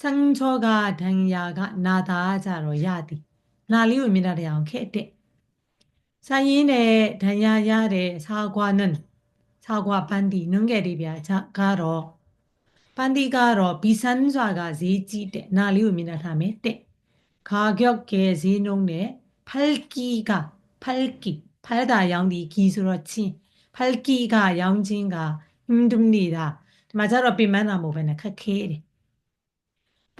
စံချောကဒံယာကနာတာကြတော့ရသည်နာလေးကိုမြင်တာတရားအောင်ခဲ့တဲ့ဆိုင်ရင်းနဲ့ဒံယာရတဲ့စာကွာနဲ့စာကွာပန်းတီနွန်းကဲ့တီပြာချကတော့ပန်းတီကတော့ဘီဆန်းစွာကဈေးကြီးတဲ့နာလေးကိုမြင်တာထားမယ်တဲ့ခါကြော့ကဲဈေးနှုံးနဲ့ဖလ်ကီကဖလ်ကီဖလ်တာရောင်းဒီကီဆိုတော့ချင်းဖလ်ကီကရောင်းချင်းကဟွန်းဒွမ်နေတာဒီမှာကျတော့ပြင်ပန်းတာမဟုတ်ဘဲနဲ့ခက်ခဲတယ်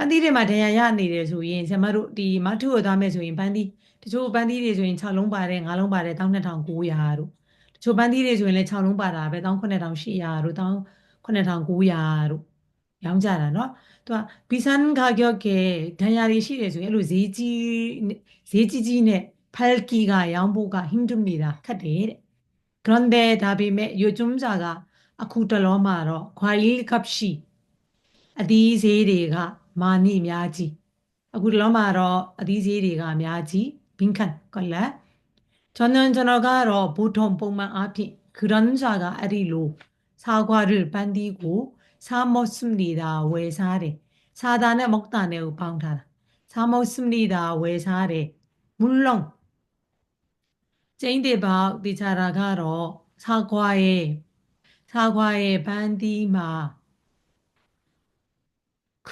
ပန်းသီးတွေမှာဒဏ်ရာရနေတယ်ဆိုရင်ဆရာမတို့ဒီမထုကိုသွားမယ်ဆိုရင်ပန်းသီးတချို့ပန်းသီးတွေဆိုရင်6လုံးပါတယ်9လုံးပါတယ်12900တို့တချို့ပန်းသီးတွေဆိုရင်လည်း6လုံးပါတာပဲ19800တို့19900တို့ရောင်းကြတာเนาะသူကဘီဆန်ခါကြော့ကေဒဏ်ရာတွေရှိတယ်ဆိုရင်အဲ့လိုဈေးကြီးဈေးကြီးကြီးနဲ့ဖယ်ကီကရောင်းဖို့ကဟင်းတုနေတာခက်တယ်တဲ့ grande ဒါပေမဲ့ယိုကျွမ်စာကအခုတလောမှာတော့ quality cup ရှိအသီးဈေးတွေကမာနိအများကြီးအခုဒီလောမှာတော့အသီးသေးတွေကအများကြီးဘင်းခန်ကလတ်ကျွန်တော်ကျွန်တော်ကတော့ဘူထုံပုံမှန်အားဖြင့်ခရန်စာကအဲ့ဒီလိုစာကွာတွေပန်းဒီကိုစာမော့စမနီတာဝယ်စားတယ်စာသားနဲ့မုတ်တာနဲ့ကိုပေါင်းထားတာစာမော့စမနီတာဝယ်စားတယ်မူလုံကျင်းတဲ့ပေါက်တေချာတာကတော့စာကွာရဲ့စာကွာရဲ့ပန်းဒီမှာ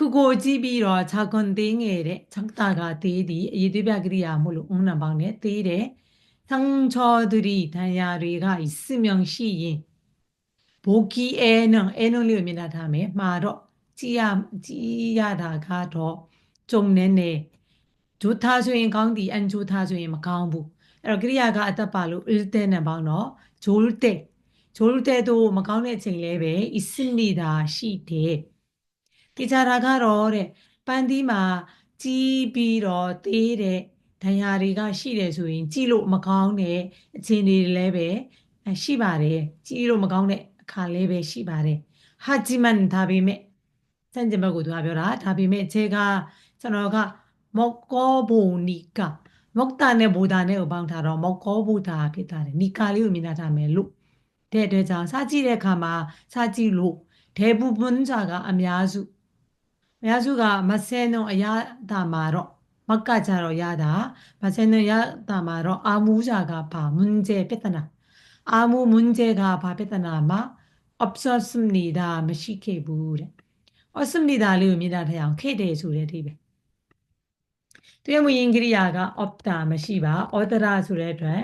ခုကိုကြည့်ပြီးတော့ခြောက်ခွန်သေးငယ်တဲ့ခြောက်တာကသေးသည်အရေးသွေးပြကိရိယာမို့လို့ဦးနံပေါင်းနဲ့သေးတယ်သံချောသူရီဒဏ်ရာတွေကစင်မြောင်ရှိရင်ဘိုကီအဲနံအဲနုံလေးကိုမြင်တာထားမယ်မှာတော့ကြည်ရကြည်ရတာကတော့ကြုံနေနေဂျိုသားဆိုရင်ကောင်းသည်အန်ဂျိုသားဆိုရင်မကောင်းဘူးအဲ့တော့ကိရိယာကအသက်ပါလို့ ilte နဲ့ပေါင်းတော့ဂျို lte ဂျို lte တို့မကောင်းတဲ့အချိန်လဲပဲ isnida ရှိတယ် တေချာတာကတော့တဲ့ပန်းသီးမှာကြီးပြီးတော့သေးတဲ့ဒဏ်ရာတွေကရှိတယ်ဆိုရင် ကြည့်လို့မကောင်းတဲ့အခြေအနေတွေလည်းပဲရှိပါတယ်ကြည့်လို့မကောင်းတဲ့အခါလည်းပဲရှိပါတယ်ဟာဂျီမန်ဒါပေမဲ့စံကျင်ဘက်ကိုသူကပြောတာဒါပေမဲ့ခြေကကျွန်တော်ကမော့ကောဘိုနီကာမော့တာနဲ့ဘူတာနဲ့ကိုပေါင်းထားတော့မော့ကောဘူတာဖြစ်တာတယ်နီကာလေးကိုမြင်ထားမယ်လို့တဲ့အတွက်ကြောင့်စာကြည့်တဲ့အခါမှာစာကြည့်လို့ဒေဘူပွန်ဂျာကအများစု မယားစုကမဆဲနုံအရာတာမှာတော့မကကြတော့ရတာမဆဲနုံရတာမှာတော့အာမူစာကဘာမွန်းကျဲပြဿနာအာမူမွန်းကျဲကဘာပြဿနာမှာ obsess နေတာမရှိခဲ့ဘူးတဲ့ obsess နေတာလေးကိုမြင်တာထအောင်ခဲ့တယ်ဆိုတဲ့အဓိပ္ပာယ်တရားမူရင်ကိရိယာက opta မရှိပါ ordera ဆိုတဲ့အတွက်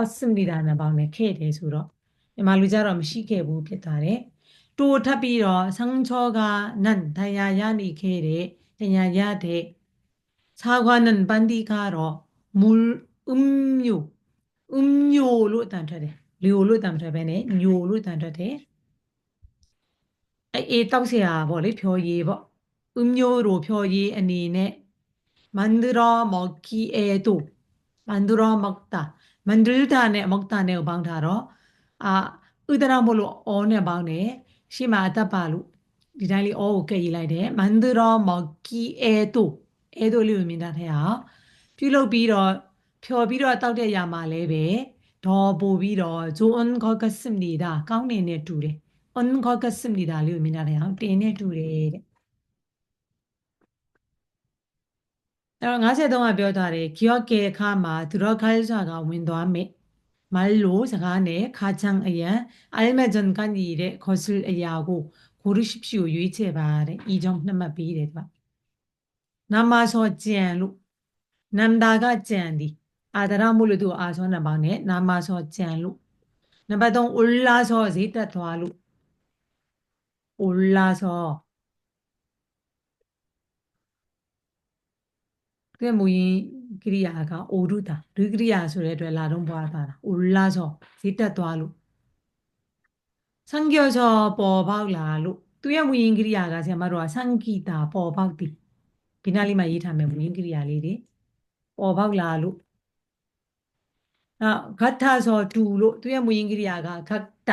obsess နေတာနဲ့ပေါင်းတယ်ခဲ့တယ်ဆိုတော့မြန်မာလူကြတော့မရှိခဲ့ဘူးဖြစ်သွားတယ် တိုးထပ်ပြီးတော့ဆန်းချောကနန်ထယာရနေခဲ့တဲ့ထယာရတဲ့ဆာခွာနန်ပန်ဒီကတော့မူလအွမ်ယိုအွမ်ယိုလို့တန်ထွက်တယ်လီယိုလို့တန်ထွက်ပဲနဲ့ညိုလို့တန်ထွက်တယ်အဲအေတောက်เสียပေါ့လေဖြောရေးပေါ့အွမ်ယိုတို့ဖြောရေးအနေနဲ့မန္ဒရာမော်ကီအေတို့မန္ဒရာမောက်တာမန္ဒရတာနဲ့မောက်တာနဲ့ပေါင်းထားတော့အာဥဒရာမို့လို့အောနဲ့ပေါင်းတယ် ရှေ့မှာအသက်ပါလို့ဒီတိုင်းလေးအောကိုကဲ့ရေးလိုက်တယ်မန်ဒရောမော်ကီအဲတိုအဲတိုလေးကိုမြင်တတ်တဲ့ဟာပြုလုပ်ပြီးတော့ဖြော်ပြီးတော့တောက်တဲ့ຢာမှာလည်းပဲဒေါ်ပို့ပြီးတော့ဂျိုအန်ဂေါကစမ်နေတာကောင်းနေနဲ့တူတယ်အန်ဂေါကစမ်နေတာလေးကိုမြင်တတ်တဲ့ဟာတင်နဲ့တူတယ်တဲ့အဲ့တော့53ကပြောထားတယ်ဂီယော့ကေခါမှာသူတော်ခိုင်းစွာကဝင်သွားမယ် 말로 장안에 가장 의한 알맞은 간 일에 것을 의하고 고르십시오 유의체 바래 이정 남마 비래 봐 남마서 젠루 남다가 젠디 아다라물도 아서나 방네 남마서 젠루 남바동 올라서 제다 더하루 올라서 그게 뭐인 ကိရိယာကအိုရုတာဒုကိရိယာဆိုတဲ့အတွက်လာတော့ပွားသွားတာအိုလာဆိုဈေးတက်သွားလို့ဆံကျော်ချောပေါ်ပေါက်လာလို့သူသူရဲ့မူရင်းကိရိယာကဆရာမတို့ကစံဂီတာပေါ်ပေါက်သည်ဒီနားလေးမှာရေးထားမယ်မူရင်းကိရိယာလေးတွေပေါ်ပေါက်လာလို့နောက်ဂတ္ထဆိုတူလို့သူရဲ့မူရင်းကိရိယာကဂတ္တ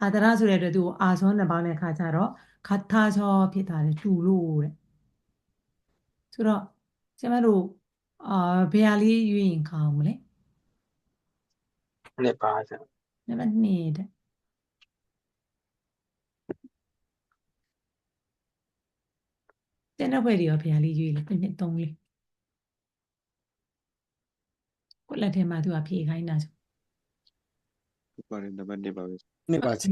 အာတရဆိုတဲ့အတွက်သူကိုအာစောနှစ်ပေါင်းတဲ့အခါကျတော့ဂတ္ထဆိုဖြစ်သွားတယ်တူလို့တဲ့ဆိုတော့ဆရာမတို့ အာဘယ်ဟာလေးရွေးရင်ကောင်းမလဲနှစ်ပါဆရာနံပါတ်2တဲ့တဲ့နောက်ဘက်တွေရောဘယ်ဟာလေးရွေးလဲတစ်နှစ်သုံးလေးကိုယ့်လက်ထဲမှာသူကဖြေခိုင်းတာဆိုပါတယ်နံပါတ်1ပါပဲနှစ်ပါစီ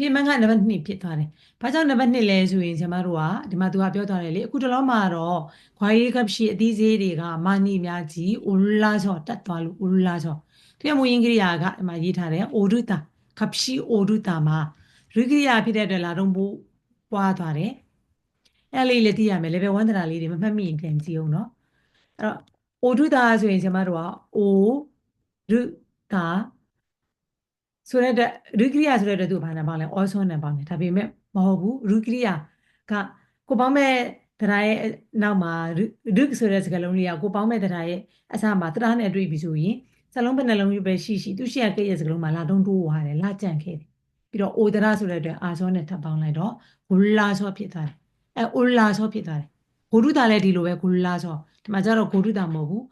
ပြေမန်းကနံပါတ်2ဖြစ်သွားတယ်။ဘာကြောင့်နံပါတ်2လဲဆိုရင်ကျွန်မတို့ကဒီမှာသူကပြောသွားတယ်လေအခုတလောမှာတော့ခွာရေးကပ်ရှိအသီးသေးတွေကမာနီများကြီးအိုလာချောတက်သွားလို့အိုလာချောသူကမူရင်းကိရိယာကဒီမှာရေးထားတယ်အိုဒုတာကပ်ရှိအိုဒုတာမှာရိကိရိယာဖြစ်တဲ့အတွက်လာတော့ဘူးပွားသွားတယ်။အဲ့လေးလည်းသိရမယ် level 1တရာလေးတွေမမှတ်မိရင်ပြန်ကြည့်အောင်နော်။အဲ့တော့အိုဒုတာဆိုရင်ကျွန်မတို့ကအိုဒုတာ ဆိုတဲ့အတွက်ရူကရိယာဆိုတဲ့အတွက်သူဘာနဲ့ပေါင်းလဲအောဆွန်နဲ့ပေါင်းတယ်ဒါပေမဲ့မဟုတ်ဘူးရူကရိယာကကိုပေါင်းမဲ့တရားရဲ့နောက်မှာရူဆိုတဲ့စကားလုံးလေးကကိုပေါင်းမဲ့တရားရဲ့အစမှာတရားနဲ့တွေ့ပြီဆိုရင်စလုံးဘယ်နှလုံးပဲရှိရှိသူရှိရခဲ့ရဲ့စကားလုံးမှာလာတုံးတိုးသွားတယ်လာကြံ့ခဲ့တယ်ပြီးတော့အိုဒရာဆိုတဲ့အတွက်အာဆောနဲ့ထပ်ပေါင်းလိုက်တော့ဂူလာဆောဖြစ်သွားတယ်အဲအိုလာဆောဖြစ်သွားတယ်ဂိုဒုတာလည်းဒီလိုပဲဂူလာဆောဒီမှာကျတော့ဂိုဒုတာမဟုတ်ဘူး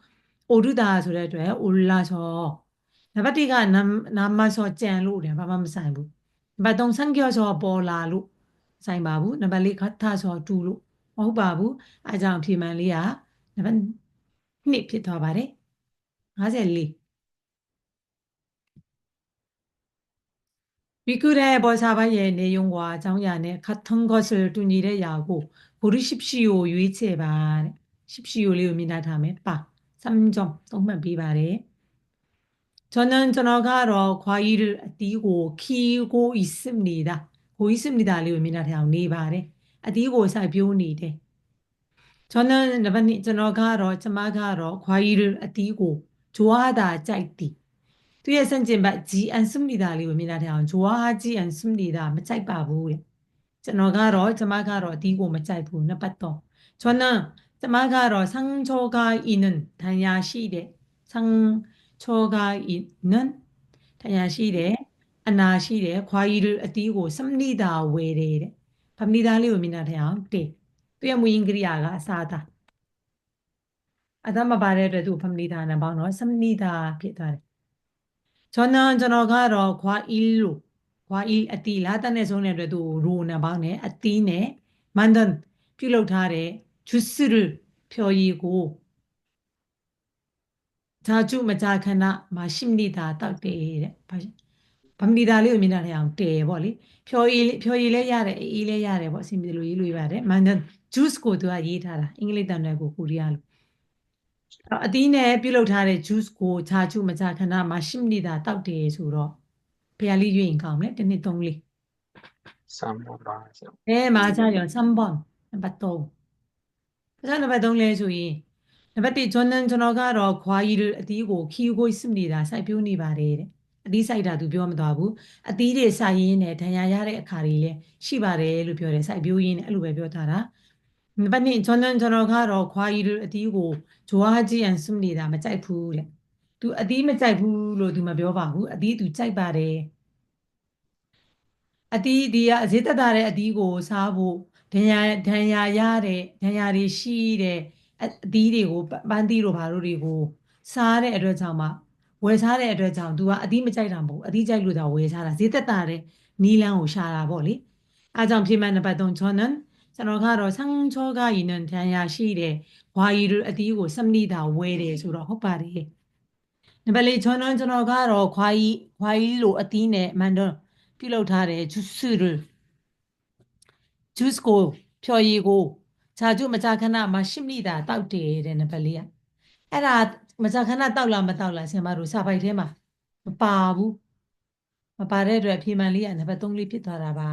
အိုဒုတာဆိုတဲ့အတွက်အိုလာဆောနံ ပါတ်1ကနာနာမဆောကြံလို့တယ်ဘာမှမဆိုင်ဘူးနံပါတ်3ဆန်ကျော်ဆောပေါ်လာလို့ဆိုင်ပါဘူးနံပါတ်4ခတ်ထဆောတူလို့မဟုတ်ပါဘူးအဲကြောင့်အဖြေမှန်လေးကနံပါတ်2ဖြစ်သွားပါတယ်54비크레버사바의 내용과 장야는 같은 것을 둔일에 야고 고르십시오 유이체바 십시오လေးကိုမြင်တာထားမယ်ပါ3점သုံးမှတ်ပေးပါတယ် 저는 전화가러 과일을 띄고 키우고 있습니다. 고 있습니다. 리우미나 대학 네 바래. 띄고 살피우니데. 저는 나반니 전화가러 전화가러 과일을 띄고 좋아하다 짤띠. 뒤에 선진 받지 않습니다. 리우미나 대학 좋아하지 않습니다. 맞짤 바부. 전화가러 전화가러 띄고 맞짤 부. 나빠또. 저는 전화가러 상처가 있는 다냐시대. 상 ချောကဤနန်ထညာရှိတယ်အနာရှိတယ်ခွာကြီးတို့အတီးကိုစမနိတာဝယ်တယ်တဲ့ဗမနိတာလေးကိုမြင်တာထအောင်တေသူရဲ့မူရင်းကရိယာကအစာသားအသမပါတဲ့အတွက်သူဗမနိတာနဲ့ပေါင်းတော့စမနိတာဖြစ်သွားတယ်ကျွန်တော်ကျွန်တော်ကတော့ခွာအီလို့ခွာအီအတီလာတတ်နဲ့ဆုံးတဲ့အတွက်သူရိုနံပေါင်းနဲ့အတီးနဲ့မန်ဒန်ပြုလုပ်ထားတဲ့ဂျူစရူဖြော်ရည်ကို ဇာကျုမကြခဏမှာရှိမနိတာတောက်တေးတဲ့ဗမဏိတာလေးကိုမြင်တာလည်းအောင်တေးပေါ့လေဖြော်ရည်ဖြော်ရည်လည်းရတယ်အေးလည်းရတယ်ပေါ့အစီအမီလိုရေးလို့ရပါတယ်မန်ဒန် juice ကိုသူကရေးထားတာအင်္ဂလိပ်တန်တဲ့ကိုကိုရီးယားလိုအသီးနဲ့ပြုလုပ်ထားတဲ့ juice ကိုဇာကျုမကြခဏမှာရှိမနိတာတောက်တေးဆိုတော့ဖျားလေးရွေးရင်ကောင်းမယ်တစ်နှစ်သုံးလေးဆမ်ဘောပါအဲမာချာရောဆမ်ဘောနံပါတ်3ဒါကြောင့်နံပါတ်3လဲဆိုရင် နံပါတ်1ကျွန်တော်ကျွန်တော်ကတော့ခွာရီအသီးကိုခီကိုစစ်နေတာစိုက်ပြိုးနေပါတယ်တဲ့အသီးစိုက်တာသူပြောမသွားဘူးအသီးတွေစိုက်ရင်းနဲ့ဒဏ်ရာရတဲ့အခါတွေလည်းရှိပါတယ်လို့ပြောတယ်စိုက်ပြိုးရင်းနဲ့အဲ့လိုပဲပြောထားတာနံပါတ်2ကျွန်တော်ကျွန်တော်ကတော့ခွာရီအသီးကိုဂျွာဂျီယန်စစ်နေတာမကြိုက်ဘူးတဲ့သူအသီးမကြိုက်ဘူးလို့သူမပြောပါဘူးအသီးသူကြိုက်ပါတယ်အသီးဒီကအစေးတက်တာတဲ့အသီးကိုစားဖို့ဒဏ်ရာဒဏ်ရာရတဲ့ဒဏ်ရာတွေရှိတဲ့ အသီးတွေကိုပန်းသီးတို့ဘာတို့တွေကိုစားတဲ့အတွက်ကြောင့်မှဝယ်စားတဲ့အတွက်ကြောင့် तू ကအသီးမကြိုက်တာမဟုတ်အသီးကြိုက်လို့သာဝယ်စားတာဈေးသက်သာတဲ့နီလန်းကိုရှာတာပေါ့လေအဲကြောင့်ပြိမန်နံပါတ်3ချောနန်ကျွန်တော်ကတော့ဆန်းချောကယင်းန်ထန်ရရှိတဲ့ဝါရီတို့အသီးကိုစမဏိတာဝယ်တယ်ဆိုတော့ဟုတ်ပါတယ်နံပါတ်4ချောနန်ကျွန်တော်ကတော့ခွာရီခွာရီလိုအသီးနဲ့မန်ဒွန်ပြုလုပ်ထားတဲ့ဂျူးဆူဂျူးကိုဖြော်ရည်ကို ဂျာကျုမကြာခဏမရှိမိတာတောက်တယ်တဲ့နံပါတ်လေးကအဲ့ဒါမကြာခဏတောက်လားမတောက်လားဆင်မတို့စာပိုက်ထဲမှာမပါဘူးမပါတဲ့အတွက်အဖြေမှန်လေးကနံပါတ်3လေးဖြစ်သွားတာပါ